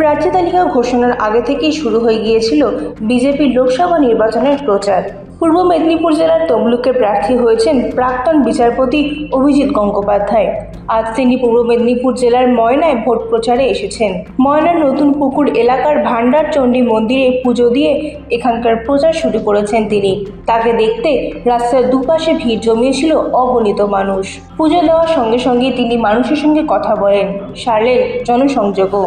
প্রার্থী তালিকা ঘোষণার আগে থেকেই শুরু হয়ে গিয়েছিল বিজেপির লোকসভা নির্বাচনের প্রচার। পূর্ব মেদিনীপুর জেলার তমলুকের প্রার্থী হয়েছেন প্রাক্তন বিচারপতি অভিজিৎ গঙ্গোপাধ্যায়। আজ তিনি পূর্ব মেদিনীপুর জেলার ময়নায় ভোট প্রচারে এসেছেন। ময়নার নতুন পুকুর এলাকার ভান্ডার চণ্ডী মন্দিরে পুজো দিয়ে এখানকার প্রচার শুরু করেছেন তিনি। তাকে দেখতে রাস্তার দুপাশে ভিড় জমিয়েছিল অগণিত মানুষ। পুজো দেওয়ার সঙ্গে সঙ্গে তিনি মানুষের সঙ্গে কথা বলেন, সারলেন জনসংযোগও।